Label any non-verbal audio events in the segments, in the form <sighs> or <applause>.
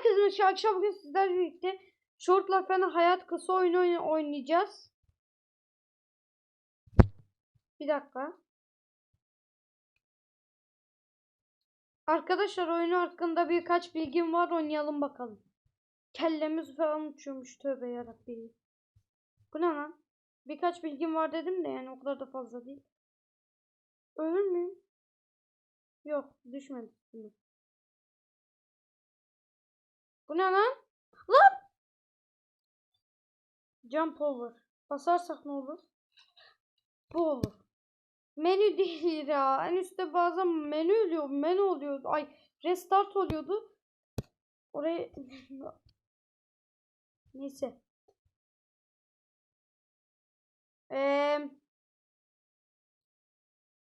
Herkesin ışığı akşam bugün sizlerle birlikte Short and Hayat Kısa oyunu oyn- oynayacağız. Bir dakika. Arkadaşlar oyunu hakkında birkaç bilgim var oynayalım bakalım. Kellemiz falan uçuyormuş tövbe yarabbim. Bu ne lan? Birkaç bilgim var dedim de yani o kadar da fazla değil. Ölür müyüm? Yok düşmedim. Bu ne lan? Lan! Jump over. Basarsak ne olur? Bu olur. Menü <laughs> değil ya. En üstte bazen menü oluyor. Menü oluyor. Ay restart oluyordu. Oraya <laughs> neyse. Eee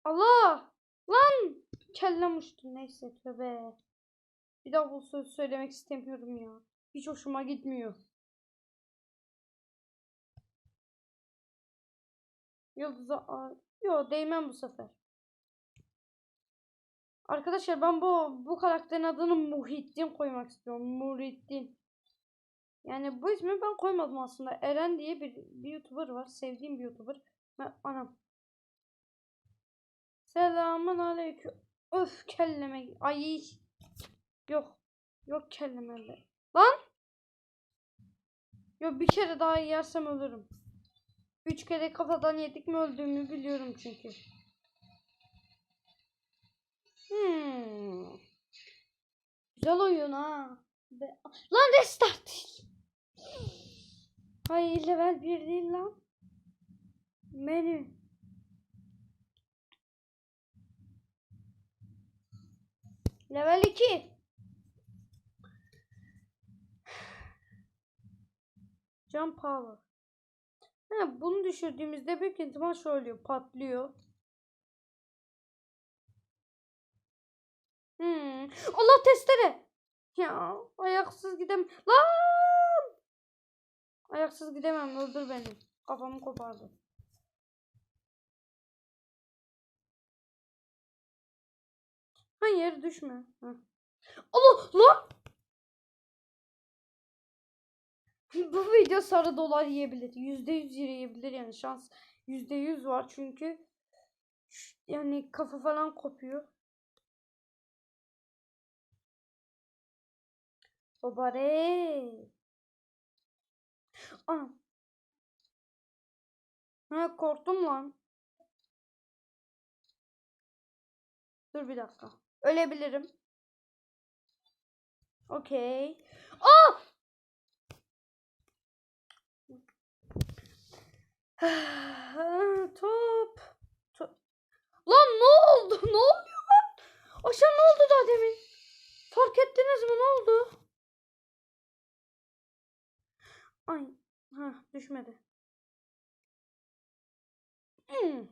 Allah! Lan! Kellem uçtu. Neyse tövbe. Bir daha bu sözü söylemek istemiyorum ya. Hiç hoşuma gitmiyor. Yıldız'a... Yo değmem bu sefer. Arkadaşlar ben bu bu karakterin adını Muhittin koymak istiyorum. Muhittin. Yani bu ismi ben koymadım aslında. Eren diye bir, bir YouTuber var. Sevdiğim bir YouTuber. Ben, anam. Selamun aleyküm. Öf kelleme. Ay. Yok. Yok kelleme be. Lan. Yok bir kere daha yersem ölürüm. Üç kere kafadan yedik mi öldüğümü biliyorum çünkü. Hmm. Güzel oyun ha. Be- Lan restart değil. Ay level 1 değil lan. Menü. Level 2. Jump power. Ha, bunu düşürdüğümüzde büyük ihtimal şöyle oluyor. Patlıyor. Hmm. Allah testere. Ya ayaksız gidem. Lan! Ayaksız gidemem. Öldür beni. Kafamı kopardı. Hayır düşme. Heh. Allah lan! Bu video sarı dolar yiyebilir. Yüzde yüz yiyebilir yani şans yüzde yüz var çünkü yani kafa falan kopuyor. Obare. Anam. Ha korktum lan. Dur bir dakika. Ölebilirim. Okey. Aa! <sighs> Top. Top. Lan ne oldu? <laughs> Ne oluyor lan? Aşağı ne oldu daha demin? Fark ettiniz mi? Ne oldu? Ay. Ha düşmedi. Hmm.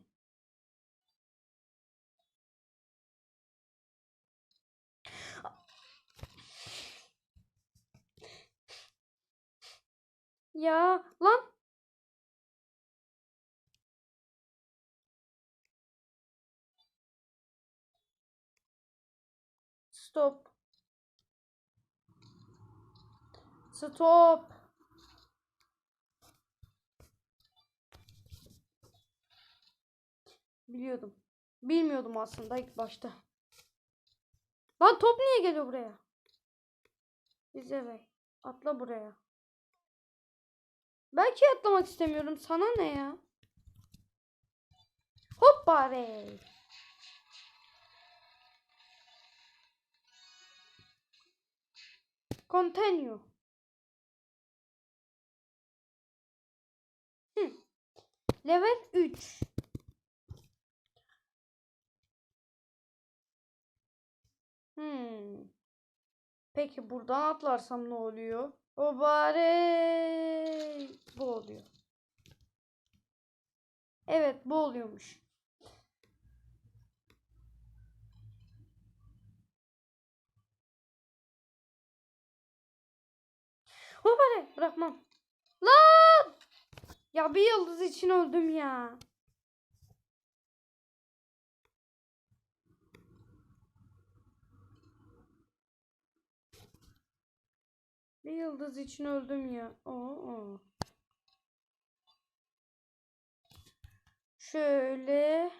Ya lan Stop. Stop. Biliyordum. Bilmiyordum aslında ilk başta. Lan top niye geliyor buraya? Biz eve. Atla buraya. Belki atlamak istemiyorum. Sana ne ya? Hoppa be. Continue. Level 3. Hmm. Peki buradan atlarsam ne oluyor? O bari bu oluyor. Evet bu oluyormuş. O bari bırakmam. Lan! Ya bir yıldız için öldüm ya. Bir yıldız için öldüm ya. Oo, oo. Şöyle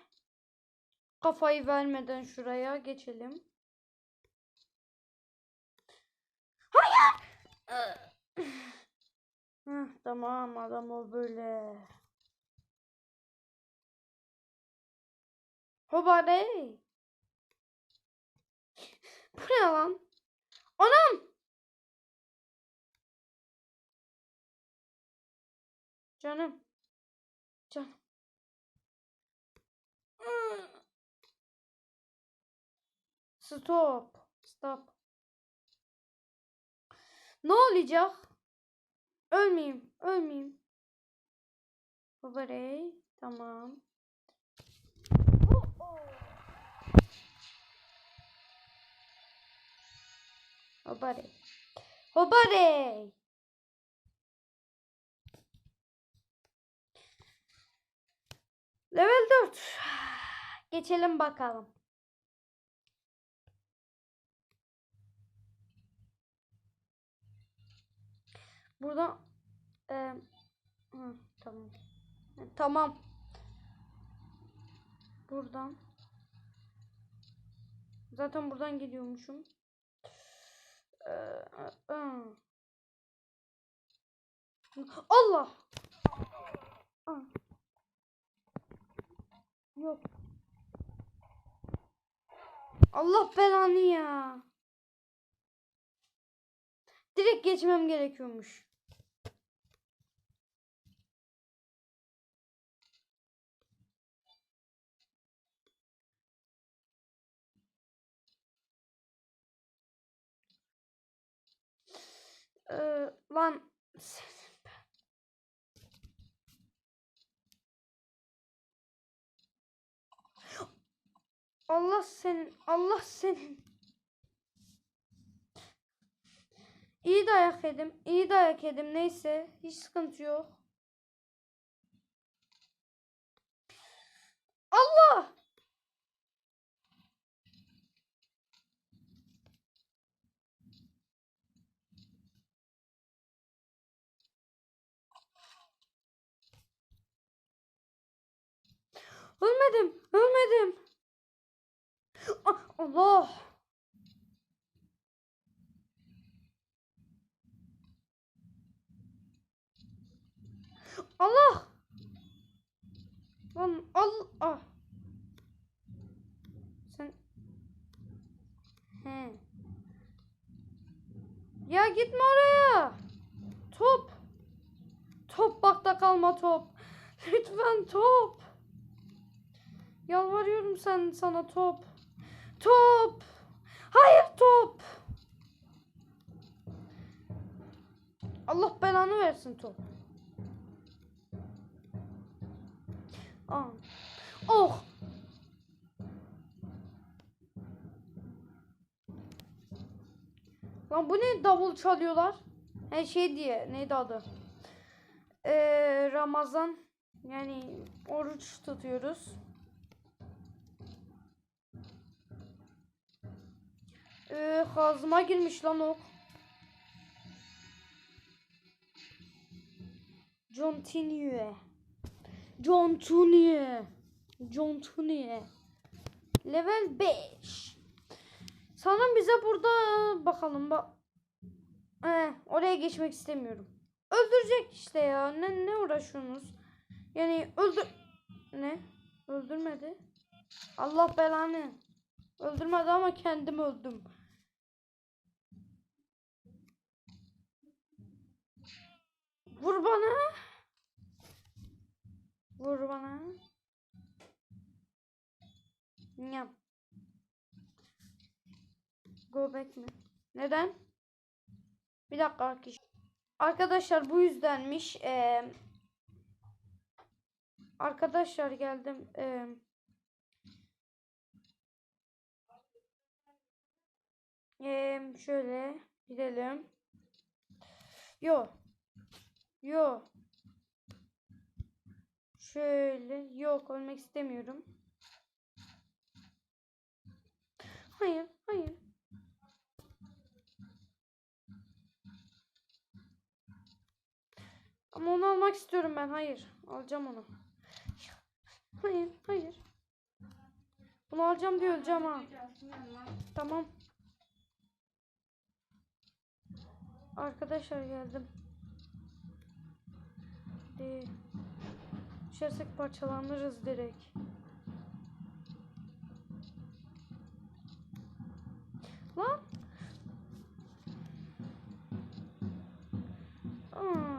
kafayı vermeden şuraya geçelim. Hayır. Heh, tamam adam o böyle. Hobare. Bu ne lan? Anam. Canım. Canım. Stop. Stop. Ne olacak? Ölmeyeyim. Ölmeyeyim. Hobare. Tamam. Hobare. Hobare. Level 4. Geçelim bakalım. Burada e, hı, tamam. E, Tamam. Buradan. Zaten buradan gidiyormuşum. Ee, ı. Allah. Yok. Allah belanı ya. Direkt geçmem gerekiyormuş. Ee. Allah senin, Allah senin. İyi dayak yedim, iyi dayak yedim. Neyse, hiç sıkıntı yok. Allah! Allah! Lan al ah. Sen He. Ya gitme oraya. Top. Top bakta kalma top. Lütfen top. Yalvarıyorum sen sana top. Top. Hayır top. Allah belanı versin top. Aa. Oh. Lan bu ne davul çalıyorlar? Her şey diye neydi adı? Ee, Ramazan yani oruç tutuyoruz. Ee, ağzıma girmiş lan o. John Tinue. John. Level 5. Sanırım bize burada bakalım bak. Ee, oraya geçmek istemiyorum. Öldürecek işte ya. Ne ne uğraşıyorsunuz? Yani öldür ne? Öldürmedi. Allah belanı. Öldürmedi ama kendim öldüm. Vur bana. Vur bana. Nyam. Go back mi? Neden? Bir dakika arkadaşlar. Arkadaşlar bu yüzdenmiş. Ee, arkadaşlar geldim. Ee, ee, şöyle gidelim. Yo. Yo. Şöyle. Yok ölmek istemiyorum. Hayır. Hayır. Ama onu almak istiyorum ben. Hayır. Alacağım onu. Hayır, hayır. Bunu alacağım diye öleceğim ha. Tamam. Arkadaşlar geldim. Hadi. Düşersek parçalanırız direkt. Lan. Aha.